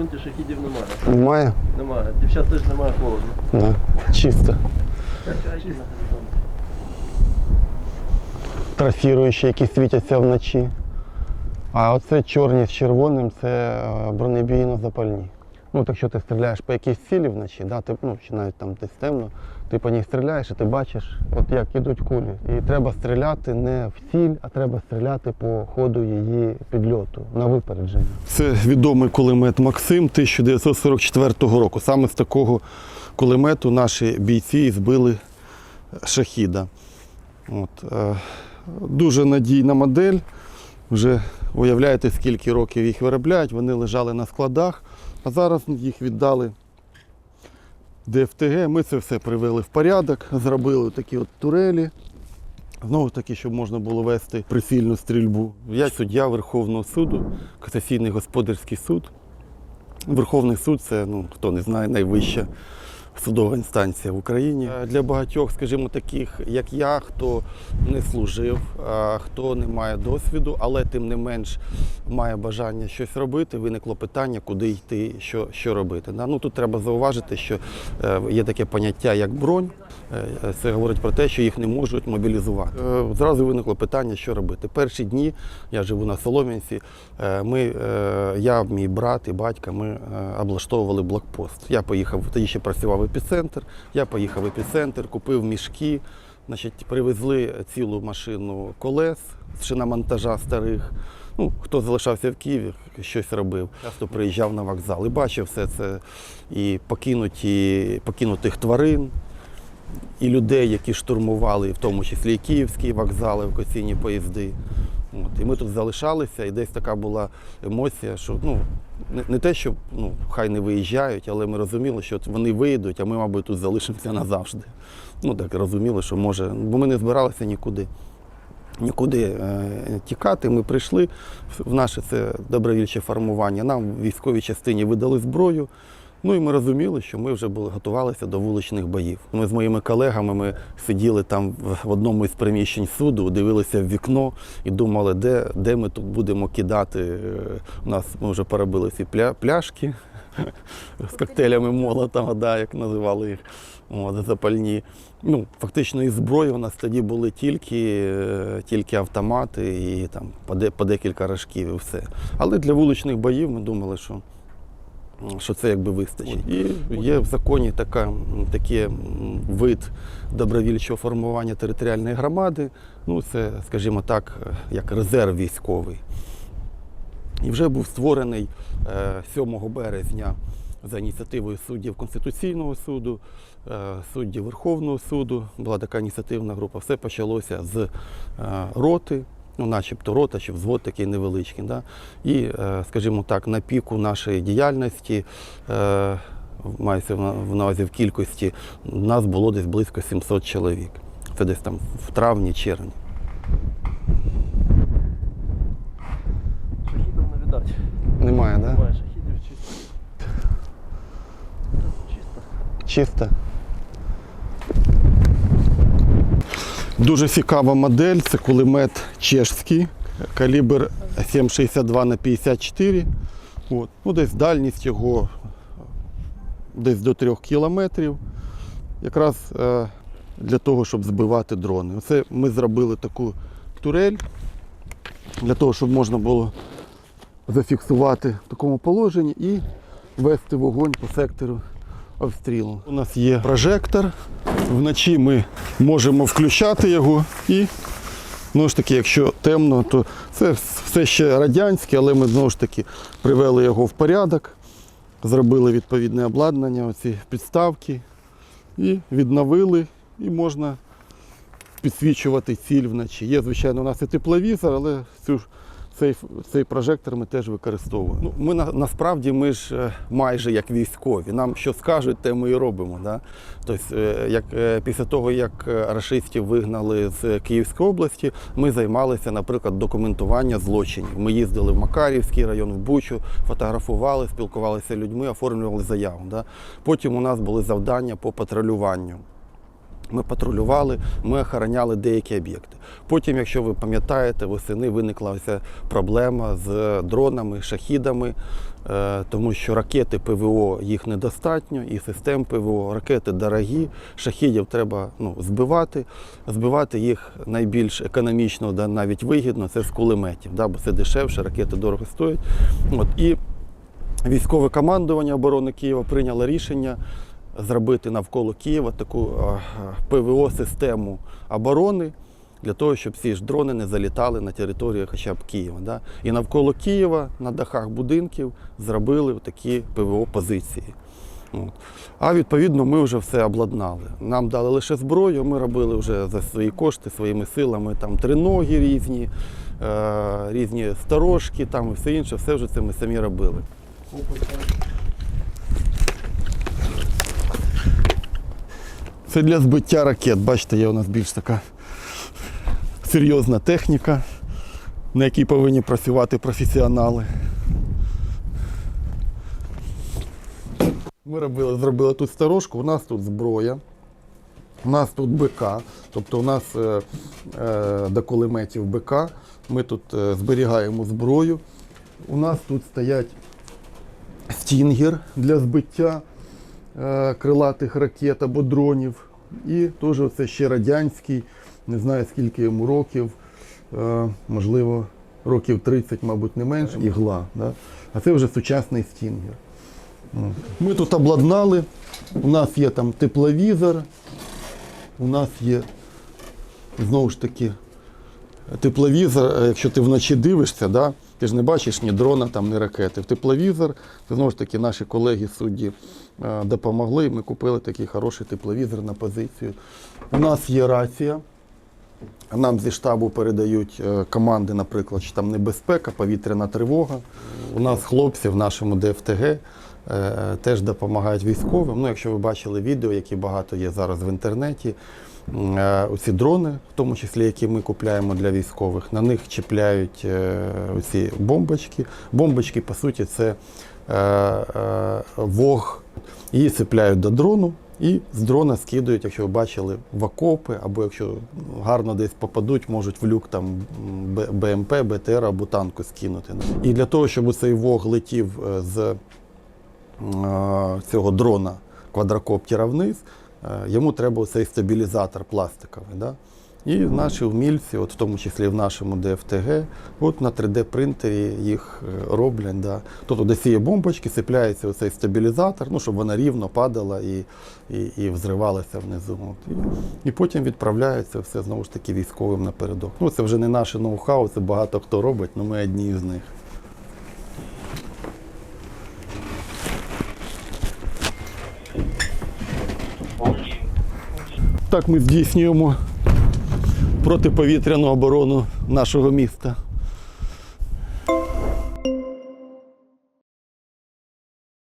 фронті шахідів немає. Немає? Немає. Дівчат теж немає холодно. Да. Чисто. Чисто. Трафіруючі, які світяться вночі. А оце чорні з червоним це е, бронебійно-запальні. Ну, так що ти стріляєш по якійсь цілі вночі, да, ти, ну, чи навіть там десь темно, ти по ній стріляєш і ти бачиш, от як ідуть кулі. І треба стріляти не в ціль, а треба стріляти по ходу її підльоту на випередження. Це відомий кулемет Максим 1944 року. Саме з такого кулемету наші бійці збили шахіда. От, е, дуже надійна модель. Вже уявляєте, скільки років їх виробляють, вони лежали на складах, а зараз їх віддали ДФТГ. Ми це все привели в порядок, зробили такі от турелі. Знову таки, щоб можна було вести прицільну стрільбу. Я суддя Верховного суду, касаційний господарський суд. Верховний суд це, ну, хто не знає, найвища судова інстанція в Україні. Е, Для багатьох, скажімо, таких, як я, хто не служив, хто не має досвіду, але тим не менш має бажання щось робити, виникло питання, куди йти, що, що робити. Ну, тут треба зауважити, що е, є таке поняття, як бронь. Е, Це говорить про те, що їх не можуть мобілізувати. Е, Зразу виникло питання, що робити. Перші дні я живу на Солом'янці. е, Ми, я, мій брат і батько, ми облаштовували блокпост. Я поїхав, тоді ще працював епіцентр. Я поїхав в епіцентр, купив мішки. Значить, привезли цілу машину колес з шиномонтажа старих. Ну, хто залишався в Києві, щось робив. Часто приїжджав на вокзал і бачив все це і покинуті, покинутих тварин, і людей, які штурмували, в тому числі і київські вокзали, евакуаційні поїзди. От. І ми тут залишалися, і десь така була емоція, що ну, не, не те, що ну, хай не виїжджають, але ми розуміли, що вони виїдуть, а ми, мабуть, тут залишимося назавжди. Ну так розуміли, що може, бо ми не збиралися нікуди. Нікуди е, тікати. Ми прийшли в наше це добровільче формування. Нам в військовій частині видали зброю. Ну і ми розуміли, що ми вже були готувалися до вуличних боїв. Ми з моїми колегами ми сиділи там в- одному із приміщень суду, дивилися в вікно і думали, де, де ми тут будемо кидати. Е, У нас ми вже поробили ці пля, пляшки з коктейлями молотова, да, як називали їх. От, запальні. Ну, фактично і зброї у нас тоді були тільки, е, тільки автомати і там по, декілька рожків і все. Але для вуличних боїв ми думали, що, що це якби вистачить. І є в законі така, такий вид добровільчого формування територіальної громади. Ну, це, скажімо так, е, як резерв військовий. І вже був створений е, 7 березня за ініціативою суддів Конституційного суду, е, суддів Верховного суду. Була така ініціативна група. Все почалося з е, роти, ну, начебто рота чи взвод такий невеличкий. Да? І, е, скажімо так, на піку нашої діяльності. е, Мається в увазі в кількості, нас було десь близько 700 чоловік. Це десь там в травні-червні. Шахідів не видать. Немає, так? Да? Немає шахідів чисто. Чисто. Чисто. Дуже цікава модель. Це кулемет чешський, калібр 7,62 на 54. От. Ну, десь дальність його десь до 3 кілометрів. Якраз е, для того, щоб збивати дрони. Оце ми зробили таку турель для того, щоб можна було зафіксувати в такому положенні і вести вогонь по сектору обстрілу. У нас є прожектор. Вночі ми можемо включати його і знову ж таки, якщо темно, то це все ще радянське, але ми знову ж таки привели його в порядок, зробили відповідне обладнання, оці підставки і відновили, і можна підсвічувати ціль вночі. Є, звичайно, у нас і тепловізор, але цю цей, цей прожектор ми теж використовуємо. Ну, ми на, насправді ми ж е, майже як військові. Нам що скажуть, те ми і робимо. Да? Тобто, як, е, після того, як рашистів вигнали з Київської області, ми займалися, наприклад, документуванням злочинів. Ми їздили в Макарівський район, в Бучу, фотографували, спілкувалися з людьми, оформлювали заяву. Да? Потім у нас були завдання по патрулюванню. Ми патрулювали, ми охороняли деякі об'єкти. Потім, якщо ви пам'ятаєте, восени виникла ця проблема з дронами, шахідами. е, тому що ракети ПВО їх недостатньо, і систем ПВО. Ракети дорогі, шахідів треба ну, збивати. Збивати їх найбільш економічно, да, навіть вигідно, це з кулеметів, да, бо це дешевше, ракети дорого стоять. От, і військове командування оборони Києва прийняло рішення зробити навколо Києва таку ПВО-систему оборони для того, щоб ці ж дрони не залітали на територію хоча б Києва. Да? І навколо Києва на дахах будинків зробили такі ПВО-позиції. От. А відповідно ми вже все обладнали. Нам дали лише зброю, ми робили вже за свої кошти, своїми силами там триноги різні, е- різні сторожки там і все інше, все вже це ми самі робили. Це для збиття ракет. Бачите, є у нас більш така серйозна техніка, на якій повинні працювати професіонали. Ми робили, зробили тут сторожку, у нас тут зброя, у нас тут БК, тобто у нас е, е, до кулеметів БК, ми тут е, зберігаємо зброю. У нас тут стоять стінгер для збиття крилатих ракет або дронів. І теж це ще радянський, не знаю скільки йому років, е, можливо, років 30, мабуть, не менше, ігла. Да? А це вже сучасний стінгер. Ми тут обладнали, у нас є там тепловізор, у нас є знову ж таки тепловізор, е, якщо ти вночі дивишся, да, ти ж не бачиш ні дрона, там, ні ракети. В тепловізор, знову ж таки наші колеги судді е, допомогли. Ми купили такий хороший тепловізор на позицію. У нас є рація. Нам зі штабу передають е, команди, наприклад, що там небезпека, повітряна тривога. У нас хлопці в нашому ДФТГ е, теж допомагають військовим. Ну, якщо ви бачили відео, які багато є зараз в інтернеті, оці дрони, в тому числі, які ми купляємо для військових, на них чіпляють е, оці бомбочки. Бомбочки, по суті, це е, е, вог. Її цепляють до дрону і з дрона скидують, якщо ви бачили, в окопи, або якщо гарно десь попадуть, можуть в люк там БМП, БТР або танку скинути. І для того, щоб цей вог летів е, з е, цього дрона квадрокоптера вниз, е, йому треба цей стабілізатор пластиковий. Да? І наші вмільці, от в тому числі в нашому ДФТГ, от на 3D-принтері їх е, роблять. Да. Тобто до цієї бомбочки цепляється оцей стабілізатор, ну, щоб вона рівно падала і, і, і взривалася внизу. От. І, і потім відправляється все знову ж таки військовим напередок. Ну, це вже не наше ноу-хау, це багато хто робить, але ми одні з них. Так ми здійснюємо протиповітряну оборону нашого міста.